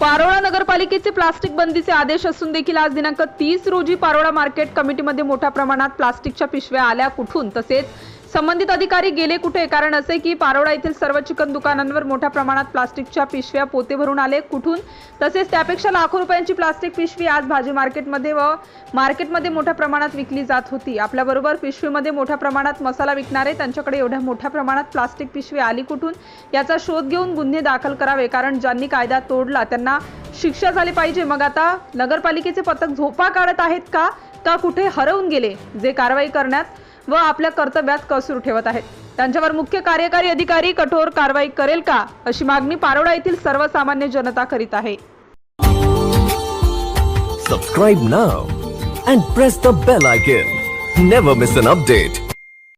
पारोळा नगरपालिकेचे प्लास्टिक बंदीचे आदेश असून देखील आज दिनांक तीस रोजी पारोळा मार्केट कमिटीमध्ये मोठ्या प्रमाणात प्लास्टिकच्या पिशव्या आल्या कुठून? तसेच संबंधित अधिकारी गेले कुठे? कारण असे की पारोडा येथील सर्व चिकन दुकानांवर मोठ्या प्रमाणात प्लास्टिकच्या पिशव्या पोते भरून आले. कुठून? तसेच त्यापेक्षा लाखो रुपयांची प्लास्टिक पिशवी आज भाजी मार्केटमध्ये व मार्केटमध्ये मोठ्या प्रमाणात विकली जात होती. आपल्याबरोबर पिशवीमध्ये मोठ्या प्रमाणात मसाला विकणारे त्यांच्याकडे एवढ्या मोठ्या प्रमाणात प्लास्टिक पिशवी आली कुठून? याचा शोध घेऊन गुन्हे दाखल करावे कारण ज्यांनी कायदा तोडला त्यांना शिक्षा झाली पाहिजे. मग आता नगरपालिकेचे पथक झोपा काढत आहेत का? का कुठे हरवून गेले? जे कारवाई करण्यात व आपल्या कर्तव्यात कसूर ठेवत आहेत. त्यांच्यावर मुख्य कार्यकारी अधिकारी कठोर कारवाई करेल का अशी मागणी पारोडा येथील सर्वसामान्य जनता करीत आहे. Subscribe now and press the bell icon never miss an update